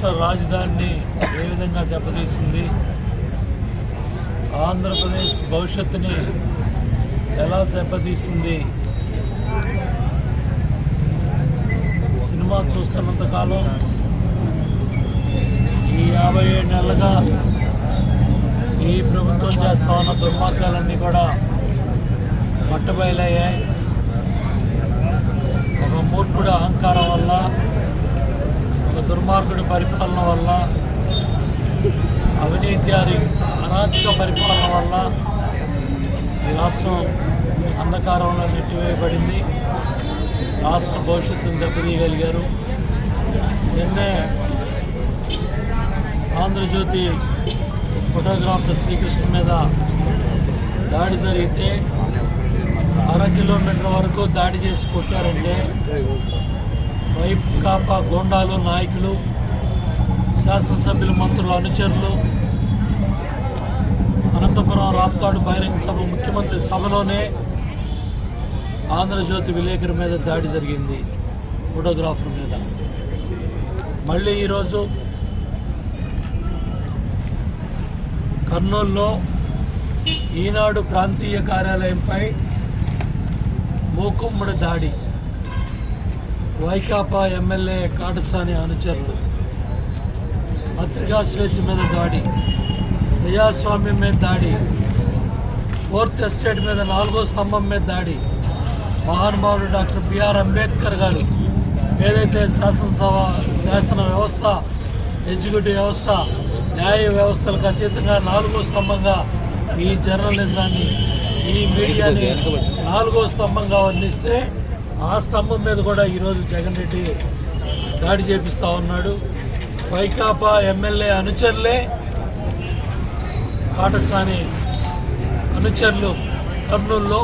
రాష్ట్ర రాజధానిని ఏ విధంగా దెబ్బతీసింది? ఆంధ్రప్రదేశ్ భవిష్యత్తుని ఎలా దెబ్బతీసింది? సినిమా చూస్తున్నంత కాలం ఈ యాభై ఏడు నెలలుగా ఈ ప్రభుత్వం చేస్తా ఉన్న దుర్మార్గాలన్నీ కూడా మట్టబయలయ్యాయి ఒక మూర్ఖుడి అహంకారం వల్ల ఒక దుర్మార్గుడి పరిపాలన వల్ల అవినీతి అరి అరాచక పరిపాలన వల్ల ఈ రాష్ట్రం అంధకారంలో నెట్టివేయబడింది. రాష్ట్ర భవిష్యత్తును దెబ్బతీయగలిగారు. నిన్నే ఆంధ్రజ్యోతి ఫోటోగ్రాఫర్ శ్రీకృష్ణ మీద దాడి జరిగితే అర కిలోమీటర్ వరకు దాడి చేసి కొట్టారంటే వైప్ కాపా గోండాలు నాయకులు శాసనసభ్యులు మంత్రులు అనుచరులు అనంతపురం రాప్తాడు బహిరంగ సభ ముఖ్యమంత్రి సభలోనే ఆంధ్రజ్యోతి విలేకరి మీద దాడి జరిగింది ఫోటోగ్రాఫర్ మీద. మళ్ళీ ఈరోజు కర్నూలులో ఈనాడు ప్రాంతీయ కార్యాలయంపై మూకుమ్మడి దాడి. వైకాపా ఎమ్మెల్యే కాటసాని అనుచరులు పత్రికా స్వేచ్ఛ మీద దాడి. ప్రజాస్వామ్యం మీద దాడి. ఫోర్త్ ఎస్టేట్ మీద నాలుగో స్తంభం మీద దాడి. మహానుభావుడు డాక్టర్ బిఆర్ అంబేద్కర్ గారు. ఏదైతే శాసనసభ శాసన వ్యవస్థ ఎగ్జిక్యూటివ్ వ్యవస్థ న్యాయ వ్యవస్థలకు అతీతంగా నాలుగో స్తంభంగా ఈ జర్నలిజాన్ని ఈ మీడియాని నాలుగో స్తంభంగా వర్ణిస్తే ఆ స్తంభం మీద కూడా ఈరోజు జగన్ రెడ్డి దాడి చేపిస్తూ ఉన్నాడు. వైకాపా ఎమ్మెల్యే అనుచరులే కాటసాని అనుచరులు కర్నూలులో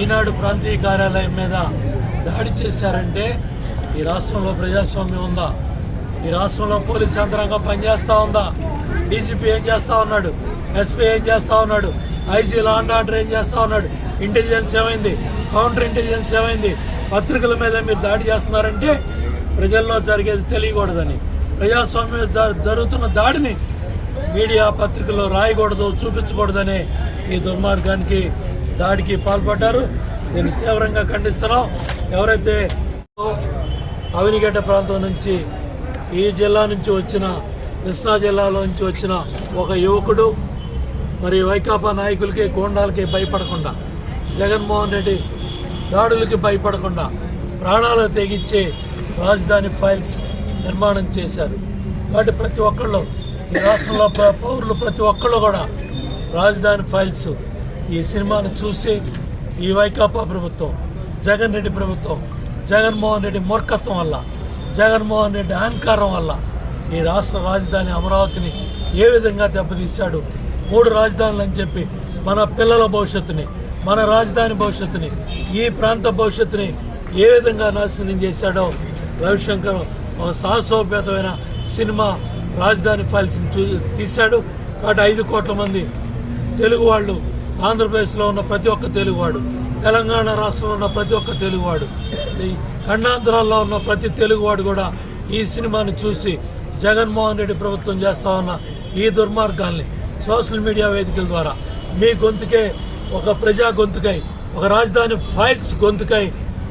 ఈనాడు ప్రాంతీయ కార్యాలయం మీద దాడి చేశారంటే ఈ రాష్ట్రంలో ప్రజాస్వామ్యం ఉందా? ఈ రాష్ట్రంలో పోలీస్ యంత్రాంగం పనిచేస్తూ ఉందా? డీజీపీ ఏం చేస్తూ ఉన్నాడు? ఎస్పీ ఏం చేస్తూ ఉన్నాడు? ఐజీ లా అండ్ ఆర్డర్ ఏం చేస్తూ ఉన్నాడు? ఇంటెలిజెన్స్ ఏమైంది? కౌంటర్ ఇంటెలిజెన్స్ ఏమైంది? పత్రికల మీద మీరు దాడి చేస్తున్నారంటే ప్రజల్లో జరిగేది తెలియకూడదని. ప్రజాస్వామ్యం జ- జరుగుతున్న దాడిని మీడియా పత్రికల్లో రాయకూడదు చూపించకూడదనే ఈ దుర్మార్గానికి దాడికి పాల్పడ్డారు. దీన్ని తీవ్రంగా ఖండిస్తున్నాం. ఎవరైతే అవినిగడ్డ ప్రాంతం నుంచి ఈ జిల్లా నుంచి వచ్చిన కృష్ణా జిల్లాలో నుంచి వచ్చిన ఒక యువకుడు మరి వైకాపా నాయకులకి గోండాలకి భయపడకుండా జగన్మోహన్ రెడ్డి దాడులకి భయపడకుండా ప్రాణాలు తెగించే రాజధాని ఫైల్స్ నిర్మాణం చేశారు. కాబట్టి ప్రతి ఒక్కళ్ళు ఈ రాష్ట్రంలో ప- పౌరులు ప్రతి ఒక్కళ్ళు కూడా రాజధాని ఫైల్స్ ఈ సినిమాను చూసి ఈ వైకాపా ప్రభుత్వం జగన్ రెడ్డి ప్రభుత్వం జగన్మోహన్ రెడ్డి మూర్ఖత్వం వల్ల జగన్మోహన్ రెడ్డి అహంకారం వల్ల ఈ రాష్ట్ర రాజధాని అమరావతిని ఏ విధంగా దెబ్బతీశాడు మూడు రాజధానులు అని చెప్పి మన పిల్లల భవిష్యత్తుని మన రాజధాని భవిష్యత్తుని ఈ ప్రాంత భవిష్యత్తుని ఏ విధంగా నాశనం చేశాడో రవిశంకర్ ఒక సాహసోపేతమైన సినిమా రాజధాని ఫైల్స్ని చూ తీశాడు. కాబట్టి ఐదు కోట్ల మంది తెలుగు వాళ్ళు ఆంధ్రప్రదేశ్లో ఉన్న ప్రతి ఒక్క తెలుగువాడు తెలంగాణ రాష్ట్రంలో ఉన్న ప్రతి ఒక్క తెలుగువాడు ఈ ఉన్న ప్రతి తెలుగువాడు కూడా ఈ సినిమాని చూసి జగన్మోహన్ రెడ్డి ప్రభుత్వం చేస్తా ఉన్న ఈ దుర్మార్గాల్ని సోషల్ మీడియా వేదికల ద్వారా మీ గొంతుకే ఒక ప్రజా గొంతుకై ఒక రాజధాని ఫైల్స్ గొంతుకై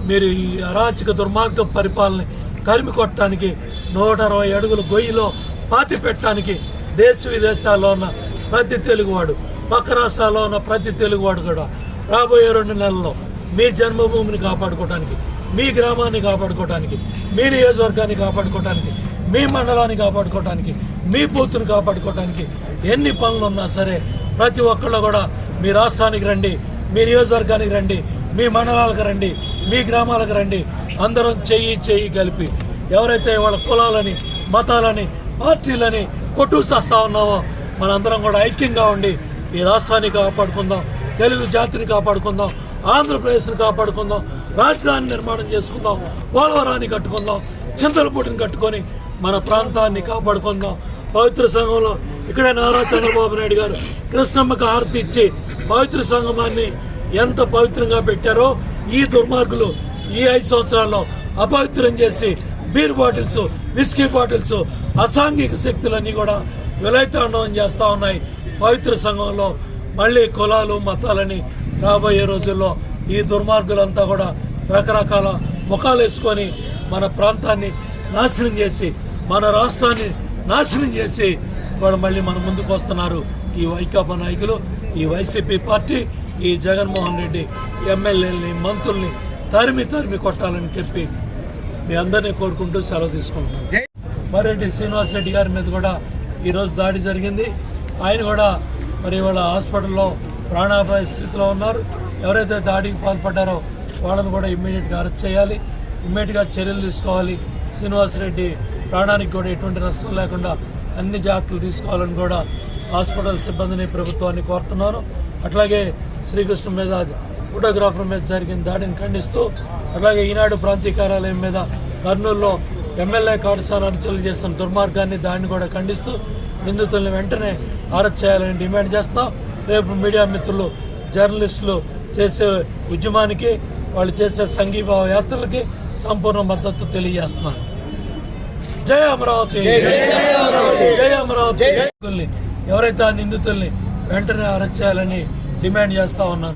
మీరు ఈ అరాచక దుర్మార్గ పరిపాలన తరిమి కొట్టడానికి నూట అరవై అడుగుల గొయ్యిలో పాతి పెట్టడానికి దేశ విదేశాల్లో ఉన్న ప్రతి తెలుగువాడు పక్క రాష్ట్రాల్లో ఉన్న ప్రతి తెలుగువాడు కూడా రాబోయే రెండు నెలల్లో మీ జన్మభూమిని కాపాడుకోవడానికి మీ గ్రామాన్ని కాపాడుకోవడానికి మీ నియోజకవర్గాన్ని కాపాడుకోవడానికి మీ మండలాన్ని కాపాడుకోవడానికి మీ బూత్ను కాపాడుకోవడానికి ఎన్ని పనులు ఉన్నా సరే ప్రతి ఒక్కళ్ళు కూడా మీ రాష్ట్రానికి రండి మీ నియోజకవర్గానికి రండి మీ మండలాలకు రండి మీ గ్రామాలకు రండి. అందరం చెయ్యి చెయ్యి కలిపి ఎవరైతే వాళ్ళ కులాలని మతాలని పార్టీలని కొట్టుసేస్తా ఉన్నామో మనందరం కూడా ఐక్యంగా ఉండి ఈ రాష్ట్రాన్ని కాపాడుకుందాం తెలుగు జాతిని కాపాడుకుందాం ఆంధ్రప్రదేశ్ని కాపాడుకుందాం రాజధాని నిర్మాణం చేసుకుందాం పోలవరాన్ని కట్టుకుందాం చింతలపూటిని కట్టుకొని మన ప్రాంతాన్ని కాపాడుకుందాం. పవిత్ర సంఘంలో ఇక్కడే నారా చంద్రబాబు నాయుడు గారు కృష్ణమ్మకు హారతి ఇచ్చి పవిత్ర సంగమాన్ని ఎంత పవిత్రంగా పెట్టారో ఈ దుర్మార్గులు ఈ ఐదు సంవత్సరాల్లో అపవిత్రం చేసి బీర్ బాటిల్స్ విస్కీ బాటిల్స్ అసాంఘిక శక్తులన్నీ కూడా విలైతాండవం చేస్తూ ఉన్నాయి. పవిత్ర సంఘంలో మళ్ళీ కులాలు మతాలని రాబోయే రోజుల్లో ఈ దుర్మార్గులంతా కూడా రకరకాల ముఖాలు వేసుకొని మన ప్రాంతాన్ని నాశనం చేసి మన రాష్ట్రాన్ని నాశనం చేసి వాళ్ళు మళ్ళీ మన ముందుకు వస్తున్నారు ఈ వైకాపా నాయకులు ఈ వైసీపీ పార్టీ ఈ జగన్మోహన్ రెడ్డి ఎమ్మెల్యేలని మంత్రుల్ని తరిమి తరిమి కొట్టాలని చెప్పి మీ అందరినీ కోరుకుంటూ సెలవు తీసుకుంటున్నాను మరెడ్డి శ్రీనివాస్ రెడ్డి గారి మీద కూడా ఈరోజు దాడి జరిగింది. ఆయన కూడా మరి వాళ్ళ హాస్పిటల్లో ప్రాణాపాయ స్థితిలో ఉన్నారు. ఎవరైతే దాడికి పాల్పడ్డారో వాళ్ళని కూడా ఇమ్మీడియట్గా అరెస్ట్ చేయాలి. ఇమ్మీడియట్గా చర్యలు తీసుకోవాలి. శ్రీనివాస్ రెడ్డి ప్రాణానికి కూడా ఎటువంటి నష్టం లేకుండా అన్ని జాగ్రత్తలు తీసుకోవాలని కూడా హాస్పిటల్ సిబ్బందిని ప్రభుత్వాన్ని కోరుతున్నాను. అట్లాగే శ్రీకృష్ణ మీద ఫోటోగ్రాఫర్ మీద జరిగిన దాడిని ఖండిస్తూ అట్లాగే ఈనాడు ప్రాంతీయ కార్యాలయం మీద కర్నూలులో ఎమ్మెల్యే కాటసాల అర్చనలు చేస్తున్న దుర్మార్గాన్ని దాన్ని కూడా ఖండిస్తూ నిందితుల్ని వెంటనే అరెస్ట్ చేయాలని డిమాండ్ చేస్తాం. రేపు మీడియా మిత్రులు జర్నలిస్టులు చేసే ఉద్యమానికి వాళ్ళు చేసే సంఘీభావ యాత్రలకి సంపూర్ణ మద్దతు తెలియజేస్తున్నాను. జై అమరావతి. జై అమరావతి. ఎవరైతే ఆ నిందితుల్ని వెంటనే అరెస్ట్ చేయాలని డిమాండ్ చేస్తా ఉన్నారు.